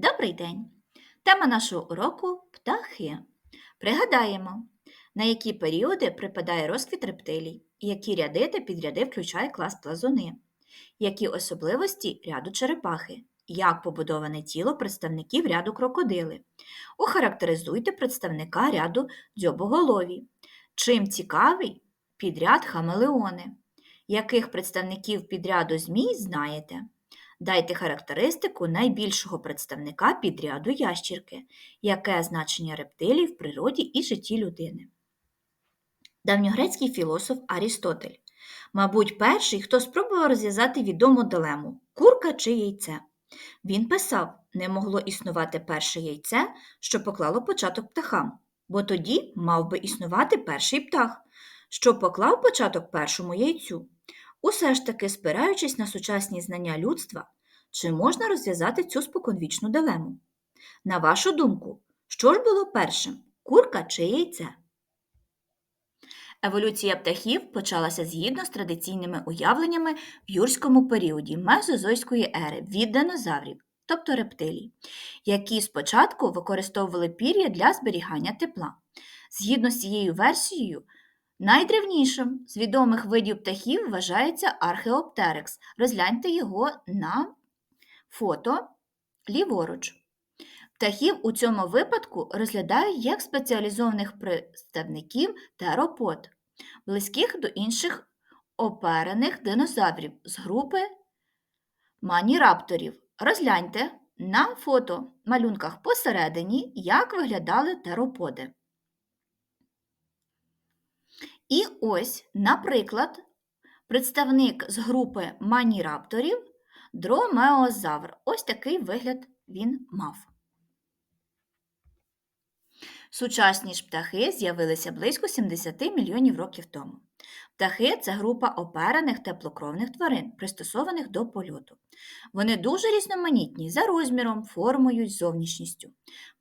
Добрий день! Тема нашого уроку птахи. Пригадаємо, на які періоди припадає розквіт рептилій, які ряди та підряди включає клас плазуни, які особливості ряду черепахи, як побудоване тіло представників ряду крокодили. Охарактеризуйте представника ряду дзьобоголові. Чим цікавий підряд хамелеони. Яких представників підряду змій знаєте? Дайте характеристику найбільшого представника підряду ящірки, яке значення рептилій в природі і житті людини. Давньогрецький філософ Арістотель, мабуть, перший, хто спробував розв'язати відому дилему курка чи яйце. Він писав, не могло існувати перше яйце, що поклало початок птахам, бо тоді мав би існувати перший птах, що поклав початок першому яйцю. Усе ж таки, спираючись на сучасні знання людства, чи можна розв'язати цю споконвічну дилему? На вашу думку, що ж було першим курка чи яйце? Еволюція птахів почалася згідно з традиційними уявленнями в юрському періоді мезозойської ери від динозаврів, тобто рептилій, які спочатку використовували пір'я для зберігання тепла. Згідно з цією версією, найдревнішим з відомих видів птахів вважається археоптерекс. Розгляньте його на фото ліворуч. Птахів у цьому випадку розглядають як спеціалізованих представників теропод, близьких до інших оперених динозаврів з групи манірапторів. Розгляньте на фото малюнках посередині, як виглядали тероподи. І ось, наприклад, представник з групи манірапторів дромеозавр. Ось такий вигляд він мав. Сучасні ж птахи з'явилися близько 70 мільйонів років тому. Птахи це група оперених теплокровних тварин, пристосованих до польоту. Вони дуже різноманітні за розміром, формою й зовнішністю.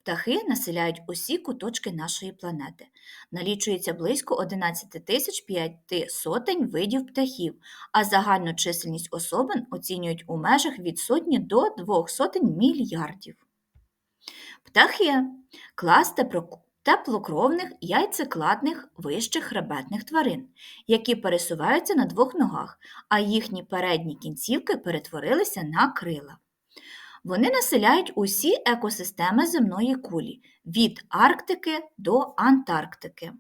Птахи населяють усі куточки нашої планети. Налічується близько 11 тисяч 5 сотень видів птахів, а загальну чисельність особин оцінюють у межах від сотні до двох сотень мільярдів. Птахи клас теплокровних яйцекладних вищих хребетних тварин, які пересуваються на двох ногах, а їхні передні кінцівки перетворилися на крила. Вони населяють усі екосистеми земної кулі від Арктики до Антарктики.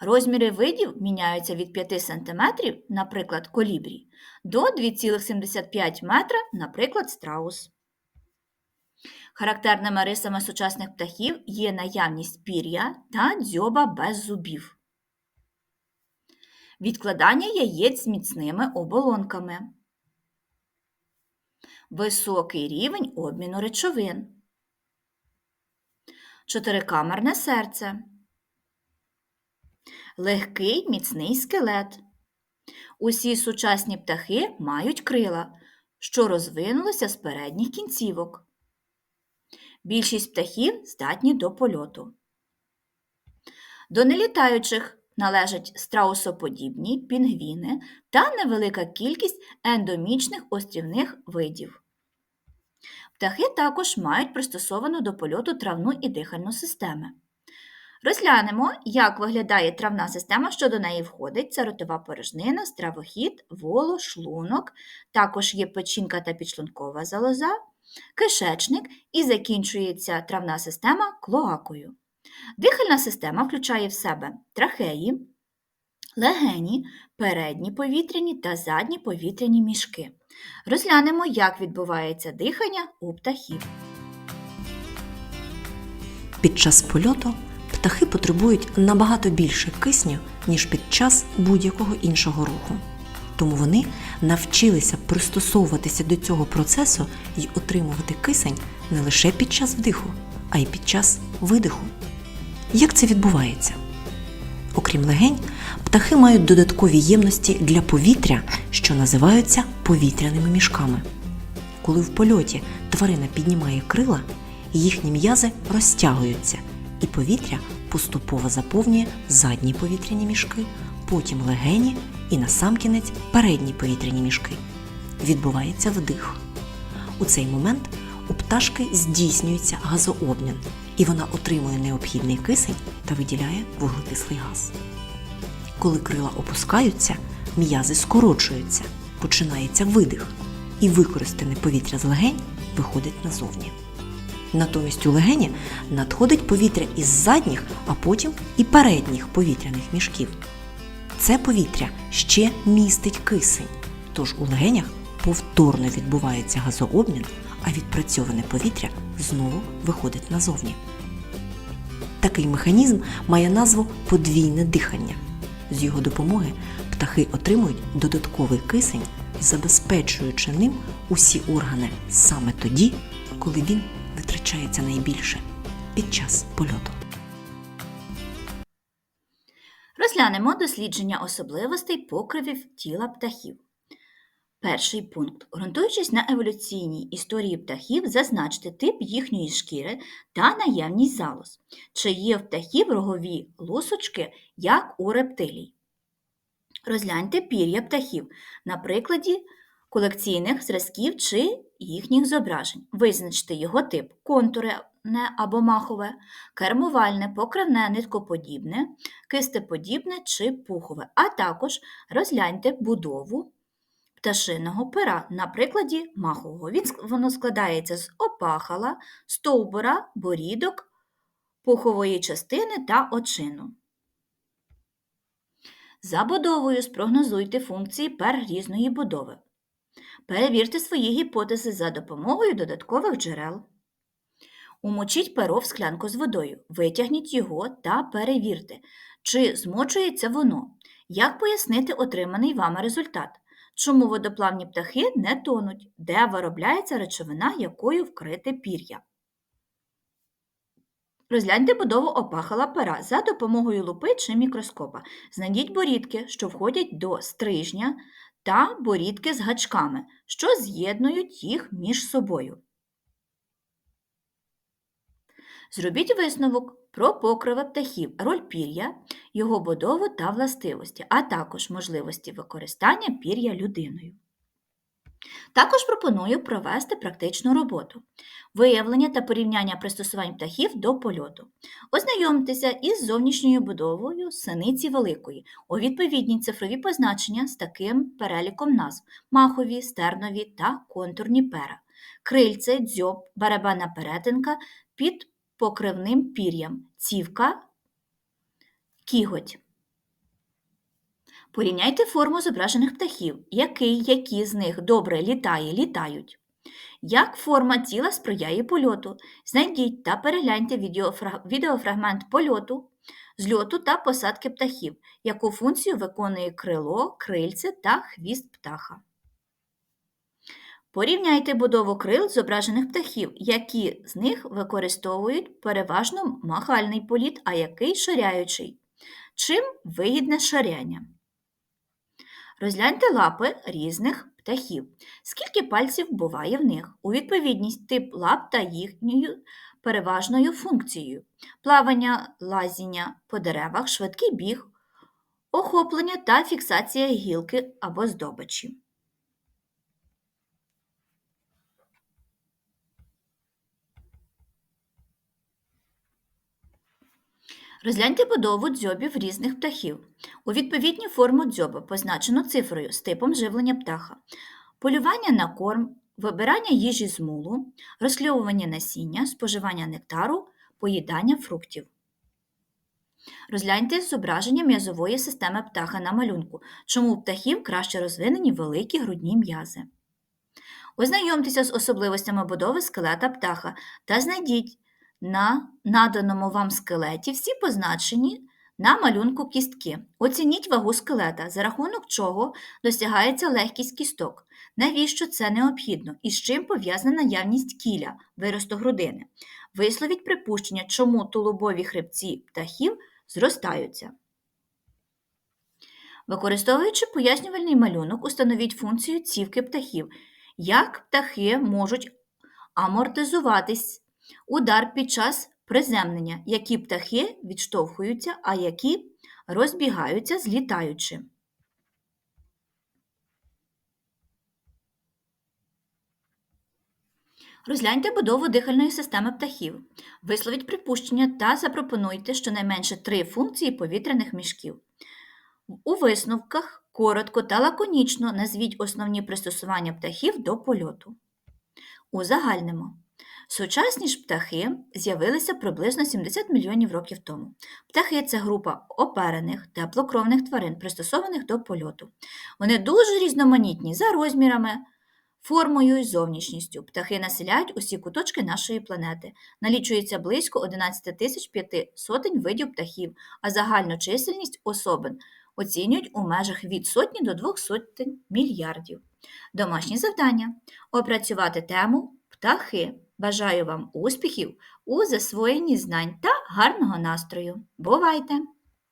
Розміри видів міняються від 5 см, наприклад, колібрій, до 2,75 метра, наприклад, страус. Характерними рисами сучасних птахів є наявність пір'я та дзьоба без зубів, відкладання яєць з міцними оболонками, високий рівень обміну речовин, чотирикамерне серце, легкий міцний скелет. Усі сучасні птахи мають крила, що розвинулися з передніх кінцівок. Більшість птахів здатні до польоту. До нелітаючих належать страусоподібні, пінгвіни та невелика кількість ендомічних острівних видів. Птахи також мають пристосовану до польоту травну і дихальну системи. Розглянемо, як виглядає травна система, що до неї входить це ротова порожнина, стравохід, воло, шлунок, також є печінка та підшлункова залоза, кишечник і закінчується травна система клоакою. Дихальна система включає в себе трахеї, легені, передні повітряні та задні повітряні мішки. Розглянемо, як відбувається дихання у птахів. Під час польоту птахи потребують набагато більше кисню, ніж під час будь-якого іншого руху. Тому вони навчилися пристосовуватися до цього процесу і отримувати кисень не лише під час вдиху, а й під час видиху. Як це відбувається? Окрім легень, птахи мають додаткові ємності для повітря, що називаються повітряними мішками. Коли в польоті тварина піднімає крила, їхні м'язи розтягуються, і повітря поступово заповнює задні повітряні мішки, потім легені і насамкінець передні повітряні мішки. Відбувається вдих. У цей момент у пташки здійснюється газообмін, і вона отримує необхідний кисень та виділяє вуглекислий газ. Коли крила опускаються, м'язи скорочуються, починається видих, і використане повітря з легень виходить назовні. Натомість у легені надходить повітря із задніх, а потім і передніх повітряних мішків. Це повітря ще містить кисень, тож у легенях повторно відбувається газообмін, а відпрацьоване повітря знову виходить назовні. Такий механізм має назву подвійне дихання. З його допомоги птахи отримують додатковий кисень, забезпечуючи ним усі органи саме тоді, коли він витрачається найбільше під час польоту. Розглянемо дослідження особливостей покривів тіла птахів. Перший пункт. Ґрунтуючись на еволюційній історії птахів, зазначте тип їхньої шкіри та наявність залоз. Чи є в птахів рогові лусочки, як у рептилій. Розгляньте пір'я птахів на прикладі колекційних зразків чи їхніх зображень. Визначте його тип контурне або махове, кермувальне, покривне, ниткоподібне, кистеподібне чи пухове, а також розгляньте будову пташиного пера на прикладі махового. Він, воно складається з опахала, стовбура, борідок, пухової частини та очину. За будовою спрогнозуйте функції пер різної будови. Перевірте свої гіпотези за допомогою додаткових джерел. Умочіть перо в склянку з водою, витягніть його та перевірте, чи змочується воно. Як пояснити отриманий вами результат? Чому водоплавні птахи не тонуть, де виробляється речовина, якою вкрите пір'я? Розгляньте будову опахала пера за допомогою лупи чи мікроскопа. Знайдіть борідки, що входять до стрижня, та борідки з гачками, що з'єднують їх між собою. Зробіть висновок про покриви птахів, роль пір'я, його будову та властивості, а також можливості використання пір'я людиною. Також пропоную провести практичну роботу виявлення та порівняння пристосувань птахів до польоту. Ознайомтеся із зовнішньою будовою синиці великої, у відповідні цифрові позначення з таким переліком назв махові, стернові та контурні пера, крильце, дзьоб, барабанна перетинка під покривним пір'ям, цівка, кіготь. Порівняйте форму зображених птахів, який, які з них добре літає, літають. Як форма тіла сприяє польоту. Знайдіть та перегляньте відеофрагмент польоту, зльоту та посадки птахів, яку функцію виконує крило, крильце та хвіст птаха. Порівняйте будову крил зображених птахів, які з них використовують переважно махальний політ, а який ширяючий. Чим вигідне шаряння? Розгляньте лапи різних птахів. Скільки пальців буває в них? У відповідність тип лап та їхньою переважною функцією: плавання, лазіння по деревах, швидкий біг, охоплення та фіксація гілки або здобичі. Розгляньте будову дзьобів різних птахів. У відповідню форму дзьоба позначено цифрою з типом живлення птаха, полювання на корм, вибирання їжі з мулу, розкльовування насіння, споживання нектару, поїдання фруктів. Розгляньте зображення м'язової системи птаха на малюнку, чому у птахів краще розвинені великі грудні м'язи. Ознайомтеся з особливостями будови скелета птаха та знайдіть на наданому вам скелеті всі позначені на малюнку кістки. Оцініть вагу скелета, за рахунок чого досягається легкість кісток. Навіщо це необхідно і з чим пов'язана наявність кіля, виросту грудини. Висловіть припущення, чому тулубові хребці птахів зростаються. Використовуючи пояснювальний малюнок, установіть функцію цівки птахів, як птахи можуть амортизуватись удар під час приземлення, які птахи відштовхуються, а які розбігаються, злітаючи. Розгляньте будову дихальної системи птахів. Висловіть припущення та запропонуйте щонайменше три функції повітряних мішків. У висновках коротко та лаконічно назвіть основні пристосування птахів до польоту. Узагальнимо. Сучасні ж птахи з'явилися приблизно 70 мільйонів років тому. Птахи це група оперених, теплокровних тварин, пристосованих до польоту. Вони дуже різноманітні за розмірами, формою і зовнішністю. Птахи населяють усі куточки нашої планети. Налічується близько 11 тисяч п'яти сотень видів птахів, а загальну чисельність особин оцінюють у межах від сотні до двох сотень мільярдів. Домашні завдання опрацювати тему птахи. Бажаю вам успіхів у засвоєнні знань та гарного настрою. Бувайте!